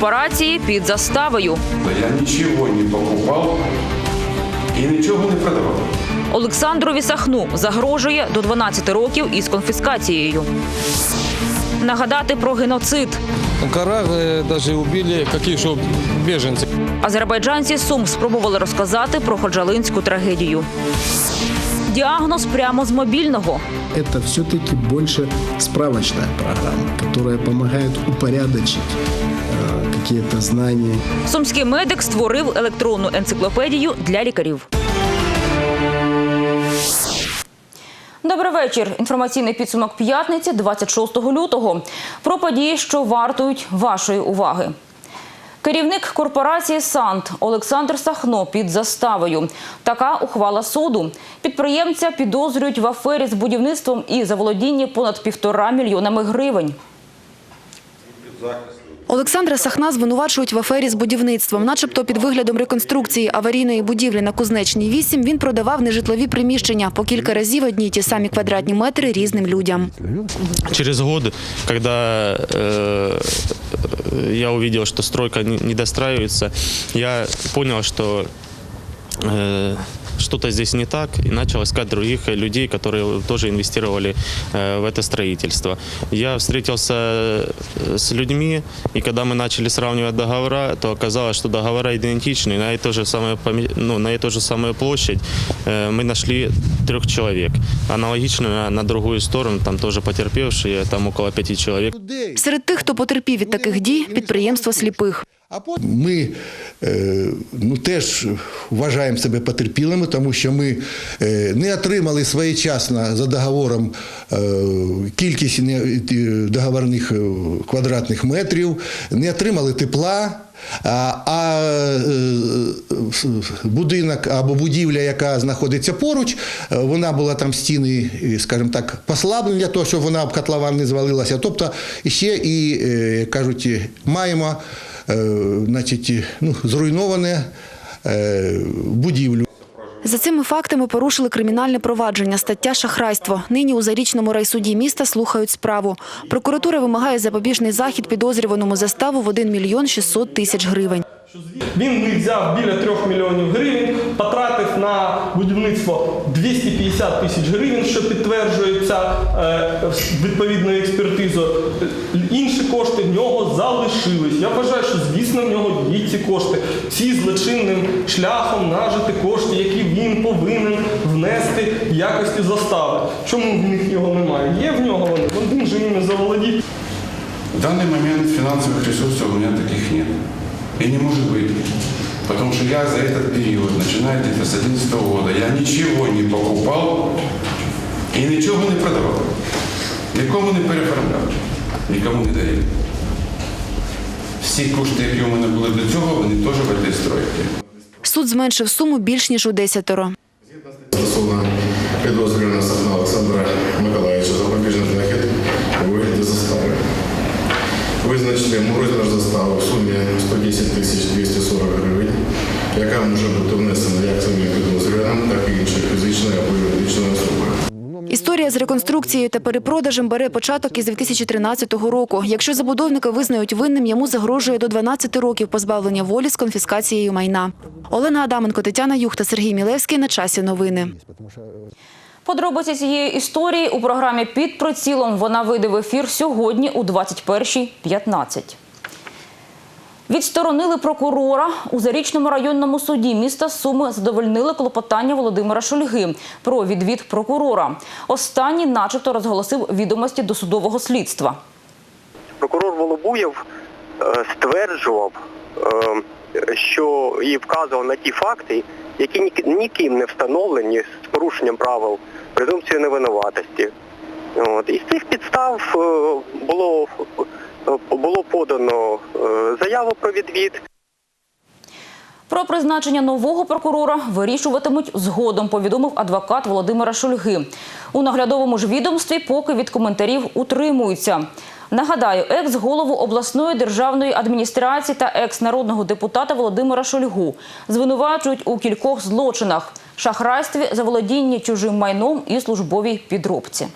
корпорації під заставою. Я ничего не покупал и ничего не продавал. Олександрові Сахну загрожує до 12 років із конфіскацією. Нагадати про геноцид. Карагы даже убили же беженцев. Азербайджанці Сум спробували розказати про ходжалинську трагедію. Діагноз прямо з мобільного. это все-таки больше справочная программа, которая помогает упорядочить э, какие-то знания. Сумський медик створив електронну енциклопедію для лікарів. Добрий вечір. Інформаційний підсумок п'ятниці, 26 лютого. Про події, що вартують вашої уваги. Керівник корпорації «Сант» Олександр Сахно під заставою. Така ухвала суду. Підприємця підозрюють в афері з будівництвом і заволодінні понад півтора мільйонами гривень. Олександра Сахна звинувачують в афері з будівництвом. Начебто під виглядом реконструкції аварійної будівлі на Кузнечній 8 він продавав нежитлові приміщення по кілька разів одні й ті самі квадратні метри різним людям. Через год, когда э, я увидел, что стройка не достраивается, я что э, что-то здесь не так, и начал искать других людей, которые тоже инвестировали э, в это строительство. Я встретился э, с людьми, и когда мы начали сравнивать договора, то оказалось, что договора идентичны. На эту же самую, поме- ну, на эту же самую площадь э, мы нашли трех человек. Аналогично на, на другую сторону, там тоже потерпевшие, там около пяти человек. Серед тих, хто потерпів від таких дій, підприємство сліпих. Ми е, ну, теж вважаємо себе потерпілими, тому що ми е, не отримали своєчасно за договором е, кількість договорних е, квадратних метрів, не отримали тепла. А, будинок або будівля, яка знаходиться поруч, вона була там стіни, скажімо так, послаблені для того, щоб вона об котлован не звалилася. Тобто ще і кажуть, маємо значить, ну, зруйноване будівлю. За цими фактами порушили кримінальне провадження, стаття шахрайство. Нині у зарічному райсуді міста слухають справу. Прокуратура вимагає запобіжний захід підозрюваному заставу в 1 мільйон 600 тисяч гривень. Він взяв біля 3 мільйонів гривень, потратив на будівництво 250 тисяч гривень, що підтверджується е, відповідною експертизою. Інші кошти в нього залишились. Я вважаю, що звісно в нього є ці кошти. Ці злочинним шляхом нажити кошти, які він повинен внести в якості застави. Чому в них його немає? Є в нього вони, він же ними заволодів. В данный момент финансовых ресурсов у меня таких нет. И не может быть. Потому что я за этот период, начиная где-то с 2011 года, я ничего не покупал и ничего не продавал. Нікому не переформляв, нікому не дарив. Всі кошти, які у мене були до цього, вони теж в этой стройці. Суд зменшив суму більш ніж у десятеро. Стосовно підозрюваного Сахна Олександра Миколаївича запобіжний захід у вигляді застави. Визначити йому розмір застави в сумі 110 тисяч 240 гривень, яка може бути внесена як самим підозрюваним, так і іншою фізичною або юридичною особою. Історія з реконструкцією та перепродажем бере початок із 2013 року. Якщо забудовника визнають винним, йому загрожує до 12 років позбавлення волі з конфіскацією майна. Олена Адаменко, Тетяна Юхта, Сергій Мілевський. На часі новини. Подробиці цієї історії у програмі «Під прицілом» вона вийде в ефір сьогодні у 21.15. Відсторонили прокурора у Зарічному районному суді міста Суми задовольнили клопотання Володимира Шульги про відвід прокурора. Останній, начебто, розголосив відомості до судового слідства. прокурор Волобуєв е, стверджував, е, що і вказував на ті факти, які ні- ніким не встановлені з порушенням правил презумпції невинуватості. І з цих підстав е, було, було подано е, заяву про відвід. Про призначення нового прокурора вирішуватимуть згодом, повідомив адвокат Володимира Шульги. У наглядовому ж відомстві поки від коментарів утримуються. Нагадаю, екс-голову обласної державної адміністрації та екс-народного депутата Володимира Шульгу звинувачують у кількох злочинах – шахрайстві, заволодінні чужим майном і службовій підробці.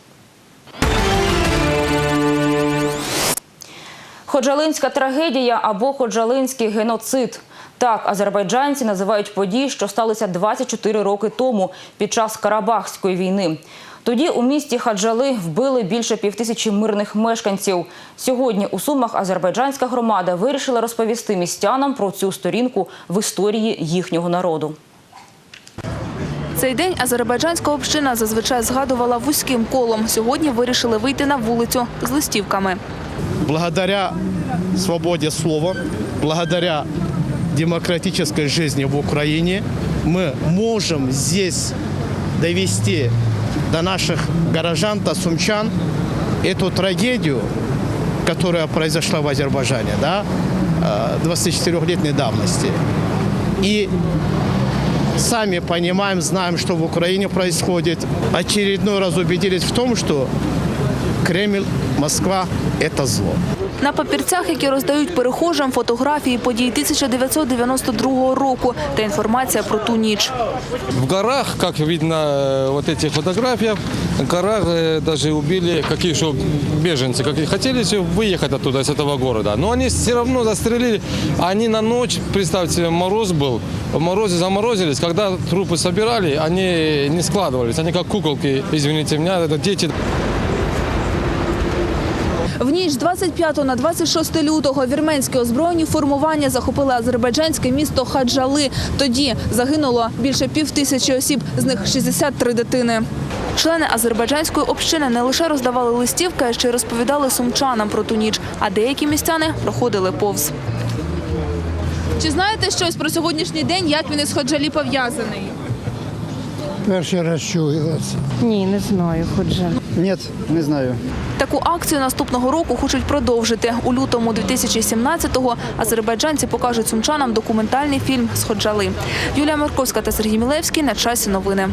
Ходжалинська трагедія або Ходжалинський геноцид. Так, азербайджанці називають події, що сталися 24 роки тому під час Карабахської війни. Тоді у місті Хаджали вбили більше півтисячі мирних мешканців. Сьогодні у Сумах азербайджанська громада вирішила розповісти містянам про цю сторінку в історії їхнього народу. Цей день азербайджанська община зазвичай згадувала вузьким колом. Сьогодні вирішили вийти на вулицю з листівками. Благодаря свободе слова, благодаря демократической жизни в Украине, мы можем здесь довести до наших горожан, до сумчан эту трагедию, которая произошла в Азербайджане, да, э, 24-летней давности. И сами понимаем, знаем, что в Украине происходит. Очередной раз убедились в том, что Кремль, Москва – это зло. На папірцях, які роздають перехожим, фотографії подій 1992 року та інформація про ту ніч. В горах, как видно э, вот этих фотографиях, в горах э, даже убили какие что беженцы, как хотели все выехать оттуда, из этого города. Но они все равно застрелили. Они на ночь, представьте себе, мороз был, в морозе заморозились. Когда трупы собирали, они не складывались. Они как куколки, извините меня, это дети. В ніч з 25 на 26 лютого вірменські озброєні формування захопили азербайджанське місто Хаджали. Тоді загинуло більше пів тисячі осіб, з них 63 дитини. Члени азербайджанської общини не лише роздавали листівки, а ще й розповідали сумчанам про ту ніч, а деякі містяни проходили повз. Чи знаєте щось про сьогоднішній день, як він із Хаджалі пов'язаний? Перший раз чую це. Ні, не знаю, ходжа. Ні, не знаю. Таку акцію наступного року хочуть продовжити. У лютому 2017-го азербайджанці покажуть сумчанам документальний фільм «Сходжали». Юлія Марковська та Сергій Мілевський на часі новини.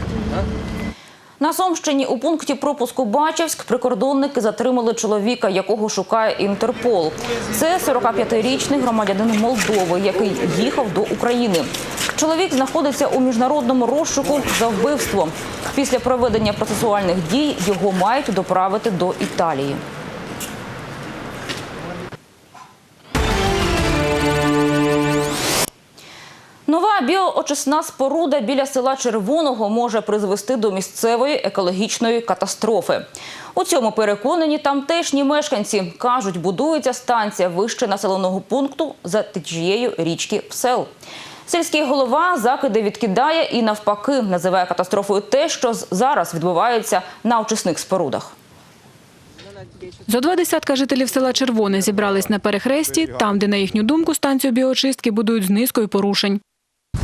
На Сомщині у пункті пропуску Бачівськ прикордонники затримали чоловіка, якого шукає Інтерпол. Це 45-річний громадянин Молдови, який їхав до України. Чоловік знаходиться у міжнародному розшуку за вбивство. Після проведення процесуальних дій його мають доправити до Італії. Біоочисна споруда біля села Червоного може призвести до місцевої екологічної катастрофи. У цьому переконані тамтешні мешканці. Кажуть, будується станція вище населеного пункту за течією річки Псел. Сільський голова закиди відкидає і навпаки називає катастрофою те, що зараз відбувається на очисних спорудах. Зо два десятка жителів села Червоне зібрались на перехресті, там, де, на їхню думку, станцію біоочистки будують з низкою порушень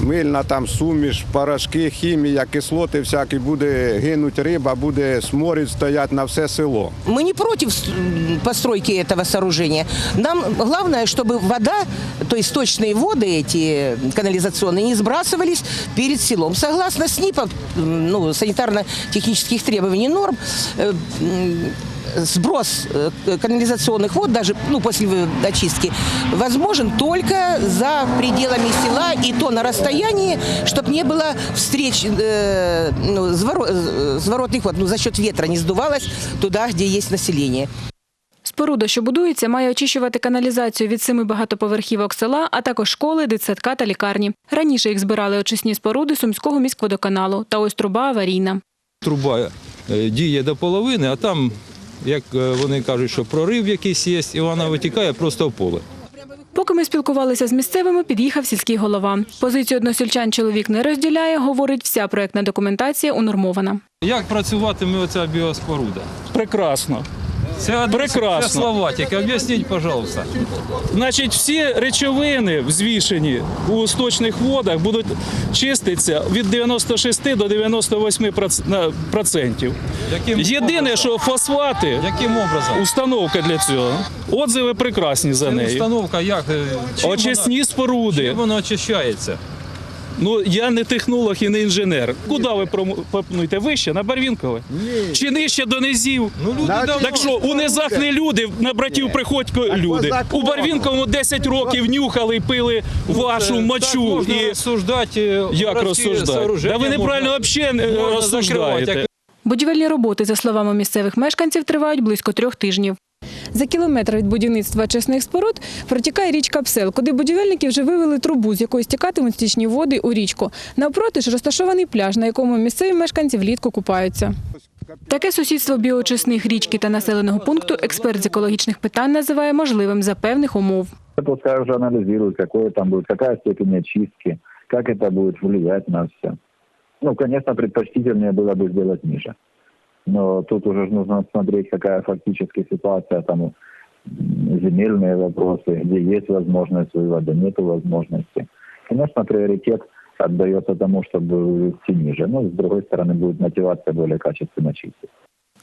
Мильна там суміш, порошки, хімія, кислоти всякі, буде гинуть риба, буде сморід стояти на все село. Мы не против с- м, постройки этого сооружения. Нам главное, чтобы вода, то есть сточные воды эти канализационные, не сбрасывались перед селом. Согласно СНИПа, м, ну, санитарно-технических требований норм, э, м, сброс э, канализационных вод, даже ну, после вы- очистки, возможен только за пределами села и то на расстоянии, чтобы не было встреч э, ну, зворо- э, зворотных вод, ну, за счет ветра не сдувалось туда, где есть население. Споруда, що будується, має очищувати каналізацію від семи багатоповерхівок села, а також школи, дитсадка та лікарні. Раніше їх збирали очисні споруди Сумського міськводоканалу. Та ось труба аварійна. Труба е, діє до половини, а там, як е, вони кажуть, що прорив якийсь є, і вона витікає просто в поле. Поки ми спілкувалися з місцевими, під'їхав сільський голова. Позицію односельчан чоловік не розділяє, говорить, вся проектна документація унормована. Як працюватиме оця біоспоруда? Прекрасно. Це, Прекрасно. це слова, тільки об'ясніть, пожалуйста. Значить, всі речовини взвішені у сточних водах будуть чиститися від 96 до 98 проц- процентів. Яким Єдине, що фосфати, Яким образом? установка для цього. Отзиви прекрасні за нею. установка як? е, чим Очисні вона- споруди. Чим воно очищається? Ну я не технолог і не інженер. Куди ви пропонуєте? Вище на Барвінкове? Чи нижче до низів? Ну, люди давно Так що у низах не люди, на братів Приходько люди. У Барвінковому 10 років нюхали, пили вашу Е, Так мочу. можна І розсуждати. е, як розсуждати? Да ви неправильно взагалі закривати. розсуждаєте. Будівельні роботи, за словами місцевих мешканців, тривають близько трьох тижнів. За кілометр від будівництва очисних споруд протікає річка Псел, куди будівельники вже вивели трубу, з якої стікатимуть стічні води у річку. Навпроти ж розташований пляж, на якому місцеві мешканці влітку купаються. Таке сусідство біоочисних річки та населеного пункту експерт з екологічних питань називає можливим за певних умов. Пускай уже анализируют, какое там будет, какая степень очистки, как это будет влиять на все. Ну, конечно, предпочтительнее было бы сделать ниже. Но тут уже нужно смотреть, какая фактически ситуация, там м, земельные вопросы, где есть возможность вывода, нет возможности. Конечно, приоритет отдается тому, чтобы вывести ниже. Но, с другой стороны, будет мотивация более качественно чистить.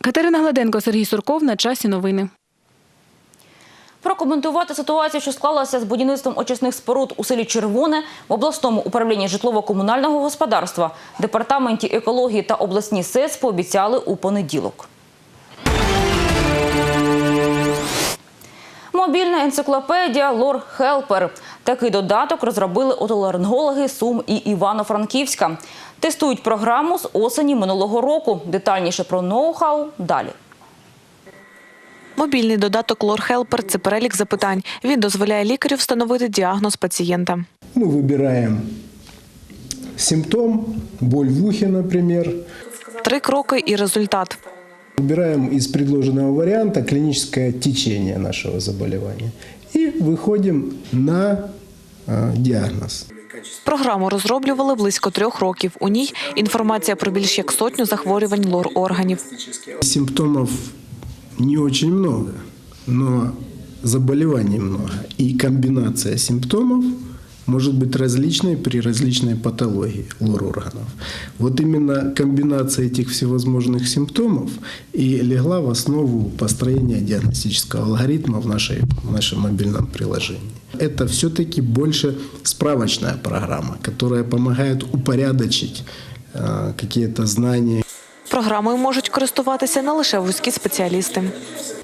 Катерина Гладенко, Сергій Сурков. На часі новини. Прокоментувати ситуацію, що склалася з будівництвом очисних споруд у селі Червоне в обласному управлінні житлово-комунального господарства, департаменті екології та обласній СЕС пообіцяли у понеділок. Мобільна енциклопедія Лор Хелпер. Такий додаток розробили отоларингологи Сум і Івано-Франківська. Тестують програму з осені минулого року. Детальніше про ноу-хау далі. Мобільний додаток Lore Helper – це перелік запитань. Він дозволяє лікарю встановити діагноз пацієнта. Мы выбираем симптом, боль в ухе, например. Три кроки і результат. Выбираем из предложенного варианта клиническое течение нашего заболевания. И выходим на э, диагноз. Програму розроблювали близько трьох років. У ній інформація про більш як сотню захворювань лор-органів. Симптомов не очень много, но заболеваний много. И комбинация симптомов может быть различной при различной патологии лор-органов. Вот именно комбинация этих всевозможных симптомов и легла в основу построения диагностического алгоритма в, нашей, в нашем мобильном приложении. Это все-таки больше справочная программа, которая помогает упорядочить э, какие-то знания. Програмою можуть користуватися не лише вузькі спеціалісти.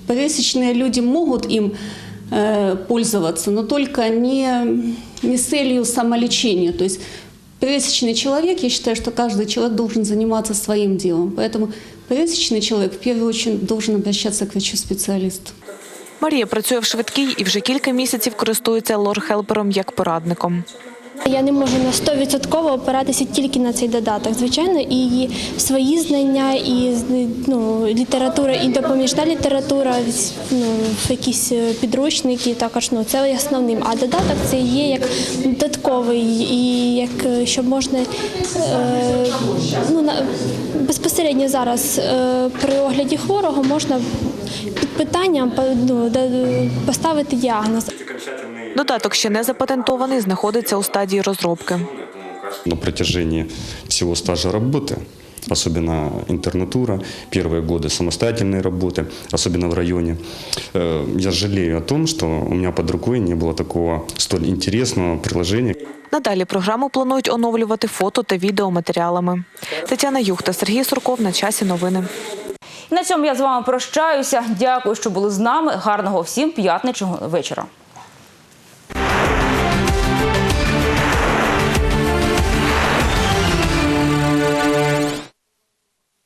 Повесечные люди могут им э, пользоваться, но только не, не с целью самолечения. То есть повесечный человек, я считаю, что каждый человек должен заниматься своим делом. Поэтому повесечный человек в первую очередь должен обращаться к врачу-специалисту. Марія працює в швидкій і вже кілька місяців користується лор-хелпером як порадником. Я не можу на 100% опиратися тільки на цей додаток. Звичайно, і свої знання, і ну, література, і допоміжна література, ну, якісь підручники, також ну, це основним. А додаток це є як додатковий, і як щоб можна е, ну, на, безпосередньо зараз е, при огляді хворого можна під питанням ну, поставити діагноз. Додаток ще не запатентований, знаходиться у стадії розробки. На протяжении всего стажа работы, особенно интернатура, первые годы самостоятельной работы, особенно в районе, э, я жалею о том, что у меня под рукой не было такого столь интересного приложения. Надалі програму планують оновлювати фото та відеоматеріалами. Тетяна Юхта, Сергій Сурков. На часі новини. І на цьому я з вами прощаюся. Дякую, що були з нами. Гарного всім п'ятничного вечора.